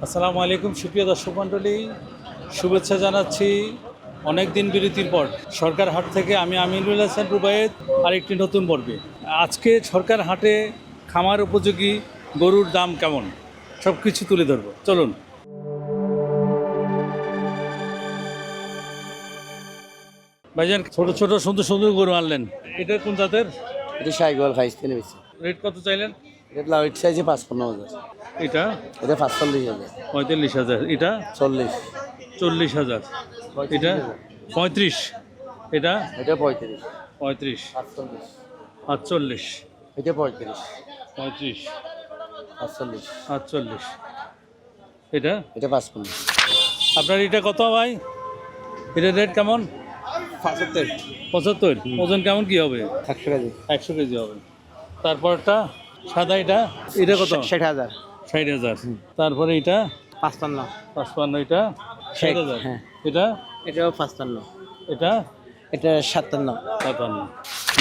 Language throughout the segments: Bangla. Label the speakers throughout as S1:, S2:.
S1: আসসালামু আলাইকুম সুপ্রিয় দর্শক মণ্ডলী। শুভেচ্ছা জানাচ্ছি অনেক দিন বিরতির পর। সরকার হাট থেকে আমি আমিনুল হাসান রুবায়েত আরেকটি নতুন পর্বে। আজকে সরকার হাটে খামার উপযোগী গরুর দাম কেমন? সব কিছু তুলে ধরবো। চলুন। ভাইজান ছোট ছোট সুন্দর সুন্দর গরু আনলেন। এটা কোন জাতের?
S2: এটা কিনে বেশি
S1: রেট কত চাইলেন?
S2: এটা পাঁচপন্ন হাজার।
S1: এটা?
S2: এটা পাঁচচল্লিশ হাজার।
S1: পঁয়তাল্লিশ হাজার। এটা?
S2: চল্লিশ।
S1: চল্লিশ হাজার। এটা? পঁয়ত্রিশ। এটা?
S2: এটা পঁয়ত্রিশ।
S1: পঁয়ত্রিশ। আটচল্লিশ
S2: এটা পঁয়ত্রিশ।
S1: পঁয়ত্রিশ।
S2: পাঁচচল্লিশ।
S1: আটচল্লিশ এটা?
S2: এটা পাঁচপন্ন।
S1: আপনার এটা কত ভাই? এটা রেট কেমন?
S2: পঁচাত্তর।
S1: পঁচাত্তর। ওজন কেমন কি হবে?
S2: একশো কেজি।
S1: একশো কেজি হবে। তারপরটা? সাদা এটা? এটা কত?
S2: ষাট হাজার।
S1: ষাট হাজার। তারপরে এটা?
S2: পাঁচপান্ন।
S1: পাঁচপান্ন এটা? ষাট হাজার।
S2: হ্যাঁ।
S1: এটা?
S2: এটাও পাঁচপান্ন।
S1: এটা?
S2: এটা সাতান্ন।
S1: সাতান্ন।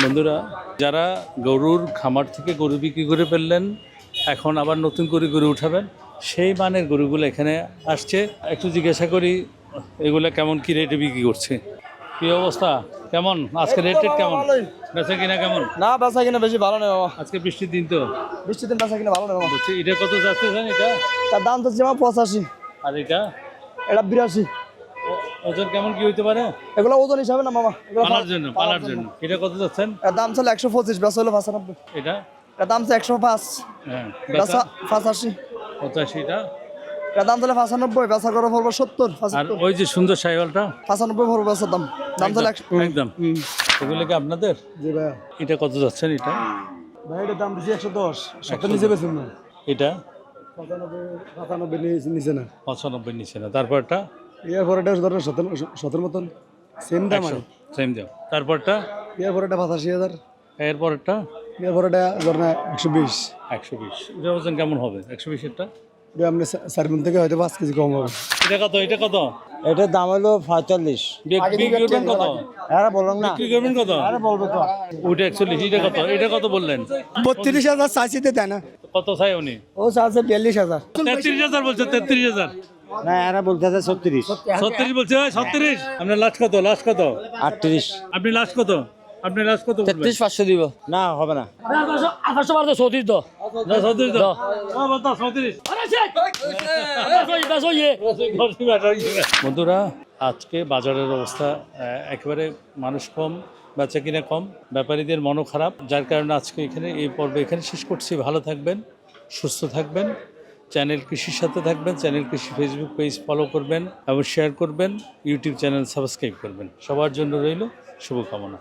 S1: বন্ধুরা যারা গরুর খামার থেকে গরু বিক্রি করে ফেললেন এখন আবার নতুন করে গরু উঠাবেন সেই মানের গরুগুলো এখানে আসছে। একটু জিজ্ঞাসা করি এগুলো কেমন কি রেটে বিক্রি করছে? কি অবস্থা? কেমন? আজকে রেট টেট কেমন? বেচা কিনা কেমন?
S2: না বেচা কিনা বেশি ভালো নেই বাবা।
S1: আজকে বৃষ্টির দিন তো।
S2: বৃষ্টির দিন বেচা কিনা ভালো নেই বাবা।
S1: এটা কত যাচ্ছে জান এটা?
S2: তার দাম তো আমার পঁচাশি।
S1: আর এটা?
S2: এটা বিরাশি।
S1: ওজন কেমন কি হইতে পারে?
S2: এগুলো ওজন হিসাবে না মামা
S1: পালার জন্য পালার জন্য। এটা কত যাচ্ছেন?
S2: এর দাম ছিল একশো পঁচিশ বেচা হলো পঁচানব্বই।
S1: এটা?
S2: এর দাম ছিল একশো পাঁচ।
S1: হ্যাঁ
S2: পঁচাশি।
S1: পঁচাশিটা?
S2: এর দাম তাহলে পঁচানব্বই বেচা করে পড়ব সত্তর
S1: আর ওই যে সুন্দর সাইকেলটা
S2: পঁচানব্বই পড়ব বেচার দাম। দাম তাহলে একশো
S1: একদম। এগুলো কি আপনাদের?
S2: জি ভাইয়া।
S1: এটা কত যাচ্ছেন এটা?
S2: ভাই এটার দাম একশো দশ। সত্তর নিচে বেছেন না।
S1: এটা?
S2: পঁচানব্বই নিচে না।
S1: পঁচানব্বই নিচে না। তারপরটা?
S2: এর পরে এটা ধরো সতেরো সতেরো মতন। সেম দাম আর
S1: সেম দাম। তারপরটা?
S2: এর পরে এটা পঁচাশি হাজার।
S1: এরপরটা
S2: এর পরে এটা ধর না একশো বিশ।
S1: একশো বিশ। এটা ওজন কেমন হবে? একশো বিশেরটা?
S2: এটা আপনি থেকে হয়তো পাঁচ কেজি কম হবে।
S1: এটা কত? এটা কত?
S2: এটার দাম হলো পঁয়তাল্লিশ।
S1: বিক- বিক্রি করবেন কত?
S2: হ্যাঁ বললাম না।
S1: বিক্রি করবেন কত?
S2: বলব তো।
S1: ওইটা একচল্লিশ এটা কত? এটা কত বললেন?
S2: বত্রিশ হাজার দেয় না
S1: কত চাই উনি?
S2: ও বিয়াল্লিশ হাজার।
S1: তেত্রিশ হাজার বলছে তেত্রিশ হাজার।
S2: না এরা বলতে ছত্রিশ।
S1: ছত্রিশ বলছে ছত্রিশ? আপনার লাস্ট কত? লাস্ট কত?
S2: আটত্রিশ।
S1: আপনি লাস্ট কত? আপনি লাস্ট কত বলবেন?
S2: পাঁচশো দিব। না হবে না।
S3: আঠাশশো তো।
S1: বন্ধুরা আজকে বাজারের অবস্থা একেবারে মানুষ কম বেচা কিনা কম ব্যাপারীদের মনও খারাপ। যার কারণে আজকে এখানে এই পর্ব এখানে শেষ করছি। ভালো থাকবেন সুস্থ থাকবেন চ্যানেল কৃষির সাথে থাকবেন চ্যানেল কৃষি ফেসবুক পেজ ফলো করবেন এবং শেয়ার করবেন ইউটিউব চ্যানেল সাবস্ক্রাইব করবেন। সবার জন্য রইল শুভকামনা।